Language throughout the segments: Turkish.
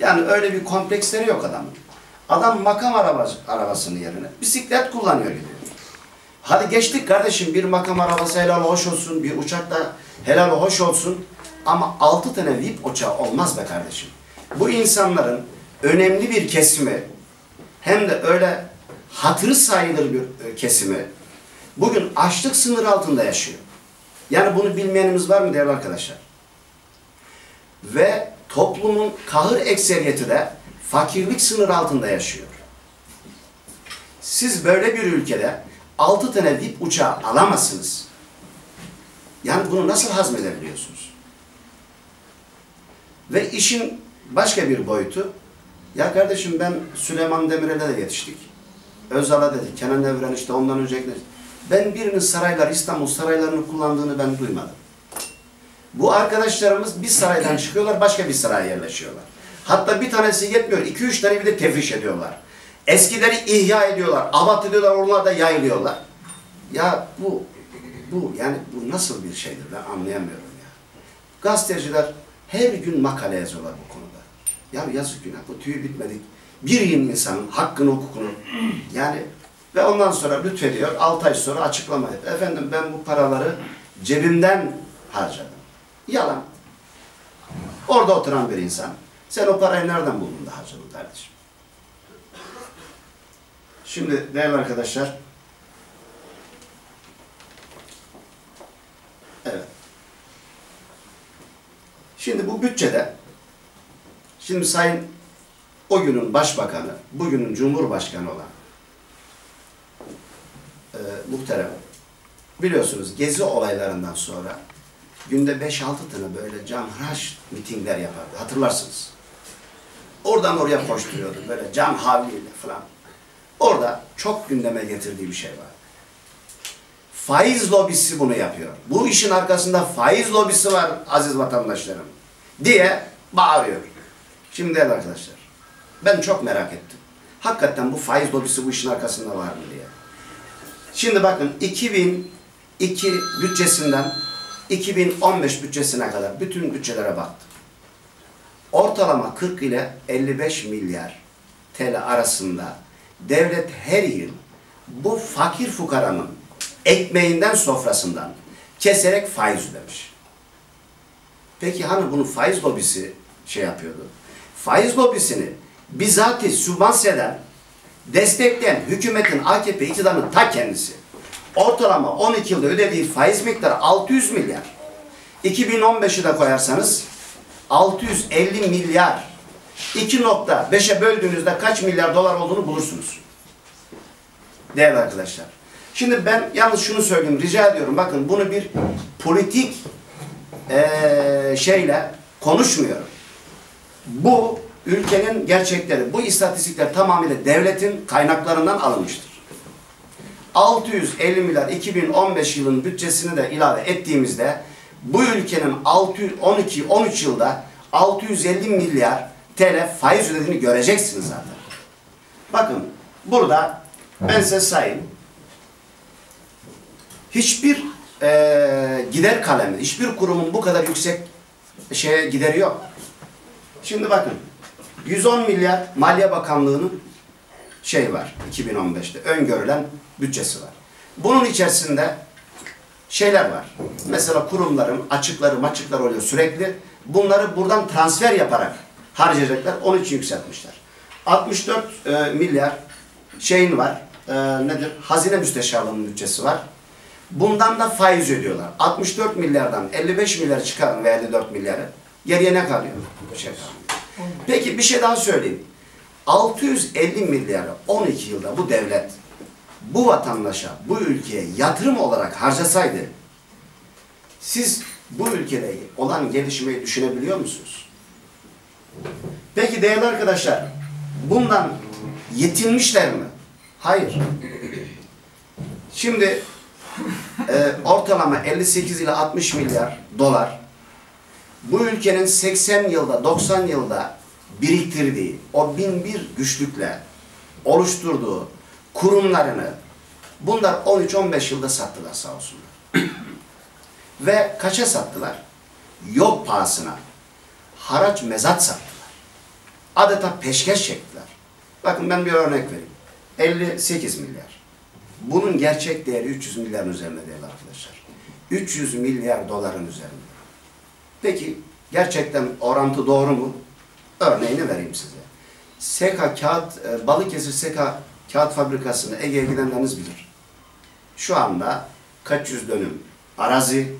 Yani öyle bir kompleksleri yok adamın. Adam makam arabası, arabasının yerine bisiklet kullanıyor gidiyor. Hadi geçtik kardeşim bir makam arabası helal hoş olsun, bir uçak da helal hoş olsun. Ama altı tane VIP uçağı olmaz be kardeşim. Bu insanların önemli bir kesimi hem de öyle hatırı sayılır bir e, kesimi bugün açlık sınırı altında yaşıyor. Yani bunu bilmeyenimiz var mı değerli arkadaşlar? Ve toplumun kahır ekseriyeti de fakirlik sınırı altında yaşıyor. Siz böyle bir ülkede altı tane VIP uçağı alamazsınız. Yani bunu nasıl hazmedebiliyorsunuz? Ve işin başka bir boyutu, ya kardeşim ben Süleyman Demirel'e de yetiştik. Özal'a dedik, Kenan Evren işte ondan önce Ben birinin saraylar, İstanbul saraylarını kullandığını ben duymadım. Bu arkadaşlarımız bir saraydan çıkıyorlar, başka bir saraya yerleşiyorlar. Hatta bir tanesi yetmiyor, iki üç tane bir de tefriş ediyorlar. Eskileri ihya ediyorlar, abat ediyorlar, oralarda yayılıyorlar. Ya bu, bu yani bu nasıl bir şeydir ben anlayamıyorum ya. Gazeteciler her gün makale yazıyorlar bu konuda. Ya yazık günah, bu tüyü bitmedik. Bir yıl insanın hakkını, hukukunu yani ve ondan sonra lütfediyor, 6 ay sonra açıklama ediyor. Efendim ben bu paraları cebimden harcadım. Yalan. Orada oturan bir insan. Sen o parayı nereden buldun da harcadın kardeşim? Şimdi değerli arkadaşlar. Evet. Şimdi bu bütçede şimdi Sayın o günün başbakanı, bugünün cumhurbaşkanı olan e, muhterem biliyorsunuz gezi olaylarından sonra günde 5-6 tane böyle canhıraş mitingler yapardı. Hatırlarsınız. Oradan oraya koşturuyordu. Böyle can havliyle falan. Orada çok gündeme getirdiği bir şey var. Faiz lobisi bunu yapıyor. Bu işin arkasında faiz lobisi var aziz vatandaşlarım. Diye bağırıyor. Şimdi değerli arkadaşlar. Ben çok merak ettim. Hakikaten bu faiz lobisi bu işin arkasında var mı diye. Şimdi bakın 2002 bütçesinden 2015 bütçesine kadar bütün bütçelere baktım. Ortalama 40 ile 55 milyar TL arasında devlet her yıl bu fakir fukaranın ekmeğinden sofrasından keserek faiz ödemiş. Peki hani bunu faiz lobisi şey yapıyordu? Faiz lobisini bizatihi sübvanse destekleyen hükümetin AKP iktidarının ta kendisi. Ortalama 12 yılda ödediği faiz miktarı 600 milyar. 2015'i de koyarsanız 650 milyar. 2.5'e böldüğünüzde kaç milyar dolar olduğunu bulursunuz. Değerli arkadaşlar. Şimdi ben yalnız şunu söyleyeyim, rica ediyorum. Bakın bunu bir politik ee, şeyle konuşmuyorum. Bu ülkenin gerçekleri, bu istatistikler tamamıyla devletin kaynaklarından alınmıştır. 650 milyar 2015 yılın bütçesini de ilave ettiğimizde bu ülkenin 12-13 yılda 650 milyar TL faiz ödediğini göreceksiniz zaten. Bakın burada ben size sayayım. Hiçbir e, gider kalemi, hiçbir kurumun bu kadar yüksek şeye gideri yok. Şimdi bakın 110 milyar Maliye Bakanlığı'nın şey var 2015'te öngörülen bütçesi var. Bunun içerisinde şeyler var. Mesela kurumların açıkları maçıklar oluyor sürekli. Bunları buradan transfer yaparak harcayacaklar. Onun için yükseltmişler. 64 e, milyar şeyin var. E, nedir? Hazine müsteşarlığının bütçesi var. Bundan da faiz ödüyorlar. 64 milyardan 55 milyar çıkarın ve 54 milyarı. Geriye ne kalıyor? Bir şey kalmıyor. Peki bir şey daha söyleyeyim. 650 milyarı 12 yılda bu devlet bu vatandaşa, bu ülkeye yatırım olarak harcasaydı siz bu ülkede olan gelişmeyi düşünebiliyor musunuz? Peki değerli arkadaşlar bundan yetinmişler mi? Hayır. Şimdi e, ortalama 58 ile 60 milyar dolar bu ülkenin 80 yılda 90 yılda biriktirdiği o bin bir güçlükle oluşturduğu kurumlarını bunlar 13-15 yılda sattılar sağ olsunlar. Ve kaça sattılar? Yok pahasına. Haraç mezat sattılar. adeta peşkeş çektiler. Bakın ben bir örnek vereyim. 58 milyar. Bunun gerçek değeri 300 milyarın üzerinde değil arkadaşlar. 300 milyar doların üzerinde. Peki gerçekten orantı doğru mu? Örneğini vereyim size. Seka kağıt, e, Balıkesir Seka kağıt fabrikasını Ege'ye gidenleriniz bilir. Şu anda kaç yüz dönüm arazi,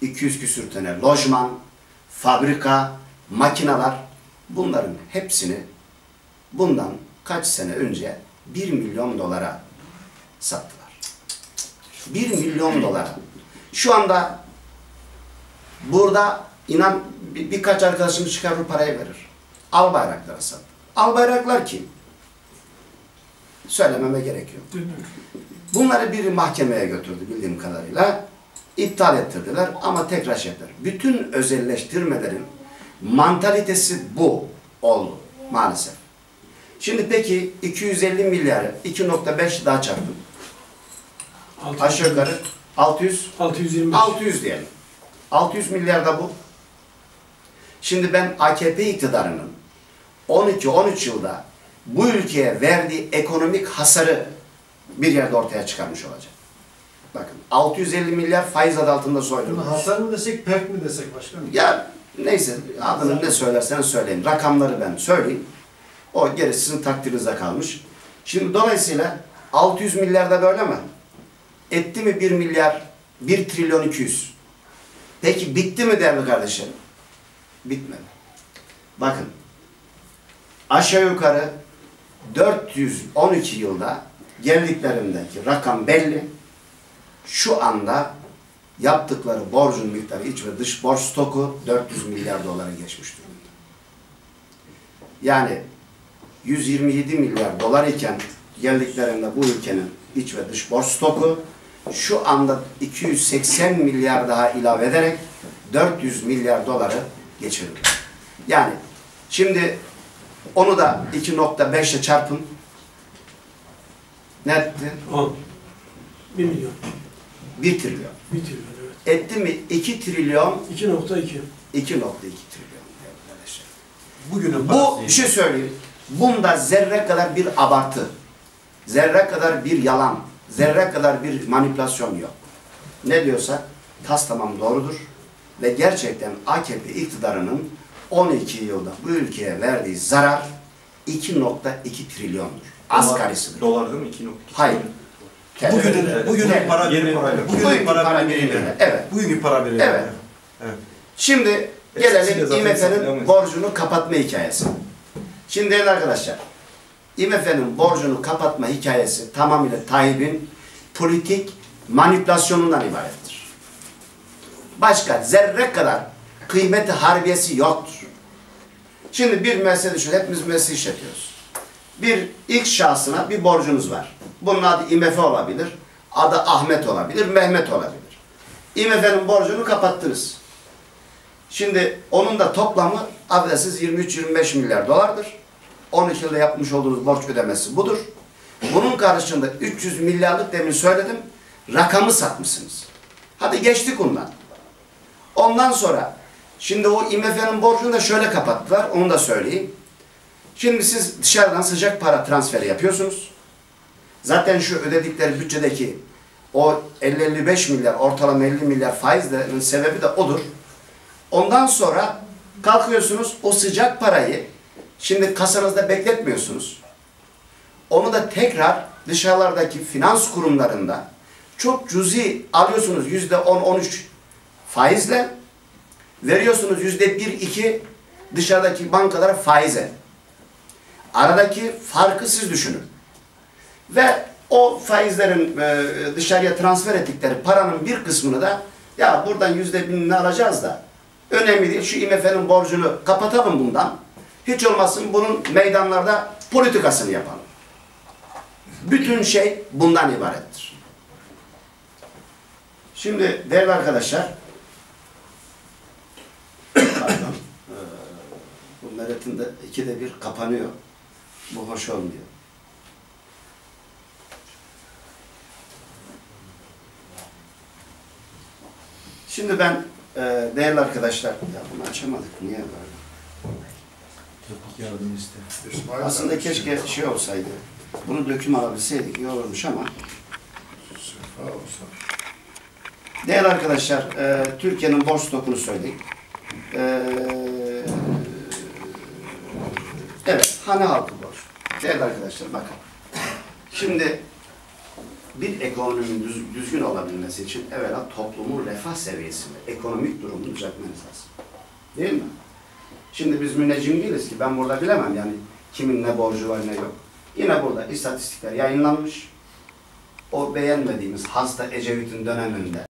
200 küsür tane lojman, fabrika, makineler bunların hepsini bundan kaç sene önce 1 milyon dolara sattılar. 1 milyon dolara. Şu anda burada inan bir, birkaç arkadaşımız çıkarır parayı verir. Al bayraklara sattı. Al bayraklar kim? Söylememe gerek yok. Bunları bir mahkemeye götürdü bildiğim kadarıyla. İptal ettirdiler ama tekrar şey yaptılar. Bütün özelleştirmelerin mantalitesi bu oldu maalesef. Şimdi peki 250 milyarı 2.5 daha çarpın. Aşağı yukarı 600 625. 600 diyelim. 600 milyar da bu. Şimdi ben AKP iktidarının 12-13 yılda bu ülkeye verdiği ekonomik hasarı bir yerde ortaya çıkarmış olacak. Bakın 650 milyar faiz adı altında soydurmuş. hasar mı desek, pert mi desek başkanım? Ya neyse adını ne söylerseniz söyleyin. Rakamları ben söyleyeyim. O gerisi sizin takdirinize kalmış. Şimdi dolayısıyla 600 milyar da böyle mi? Etti mi 1 milyar, 1 trilyon 200? Peki bitti mi değerli kardeşlerim? Bitmedi. Bakın aşağı yukarı 412 yılda geldiklerindeki rakam belli. Şu anda yaptıkları borcun miktarı iç ve dış borç stoku 400 milyar dolara geçmiş durumda. Yani 127 milyar dolar iken geldiklerinde bu ülkenin iç ve dış borç stoku şu anda 280 milyar daha ilave ederek 400 milyar doları geçirdi. Yani şimdi onu da 2.5 ile çarpın. Ne etti? 10. 1 milyon. 1 trilyon. 1 trilyon evet. Etti mi 2 trilyon 2.2. 2.2 trilyon arkadaşlar. Bugünün. Bu bir şey söyleyeyim. Bunda zerre kadar bir abartı, zerre kadar bir yalan, zerre kadar bir manipülasyon yok. Ne diyorsak tas tamam doğrudur ve gerçekten AKP iktidarının 12 yılda bu ülkeye verdiği zarar 2.2 trilyondur. Asgarisidir. Dolar değil mi? 2.2. Hayır. Bugünün, Evet, bugünün evet. para Yeni birimi. Bugünün para, para birimi. evet. Bugünkü para birimi. Evet. Evet. Şimdi gelelim IMF'nin borcunu kapatma hikayesi. Şimdi değerli arkadaşlar, IMF'nin borcunu kapatma hikayesi tamamıyla Tayyip'in politik manipülasyonundan ibarettir. Başka zerre kadar kıymeti harbiyesi yoktur. Şimdi bir mesele düşün, hepimiz mesele işletiyoruz. Bir X şahsına bir borcunuz var. Bunun adı IMF olabilir, adı Ahmet olabilir, Mehmet olabilir. IMF'nin borcunu kapattınız. Şimdi onun da toplamı affedersiniz 23-25 milyar dolardır. 12 yılda yapmış olduğunuz borç ödemesi budur. Bunun karşılığında 300 milyarlık demin söyledim. Rakamı satmışsınız. Hadi geçtik ondan. Ondan sonra şimdi o IMF'nin borcunu da şöyle kapattılar. Onu da söyleyeyim. Şimdi siz dışarıdan sıcak para transferi yapıyorsunuz. Zaten şu ödedikleri bütçedeki o 50-55 milyar, ortalama 50 milyar faizlerin sebebi de odur. Ondan sonra kalkıyorsunuz o sıcak parayı şimdi kasanızda bekletmiyorsunuz. Onu da tekrar dışarılardaki finans kurumlarında çok cüzi alıyorsunuz yüzde 10-13 faizle veriyorsunuz yüzde 1-2 dışarıdaki bankalara faize. Aradaki farkı siz düşünün. Ve o faizlerin e, dışarıya transfer ettikleri paranın bir kısmını da ya buradan yüzde binini alacağız da önemli değil şu IMF'nin borcunu kapatalım bundan. Hiç olmasın bunun meydanlarda politikasını yapalım. Bütün şey bundan ibarettir. Şimdi değerli arkadaşlar pardon, e, bu meretin de ikide bir kapanıyor. Bu hoş olmuyor. Şimdi ben e, değerli arkadaşlar, ya bunu açamadık niye böyle? Topuk yardım iste. Aslında keşke şey olsaydı. Bunu döküm alabilseydik iyi olurmuş ama. Değerli arkadaşlar, e, Türkiye'nin borç stokunu söyledik. E, evet, hane halkı borç. Değerli arkadaşlar bakın. Şimdi bir ekonominin düz- düzgün olabilmesi için evvela toplumun refah seviyesini, ekonomik durumunu düzeltmeniz lazım. Değil mi? Şimdi biz müneccim değiliz ki ben burada bilemem yani kimin ne borcu var ne yok. Yine burada istatistikler yayınlanmış. O beğenmediğimiz hasta Ecevit'in döneminde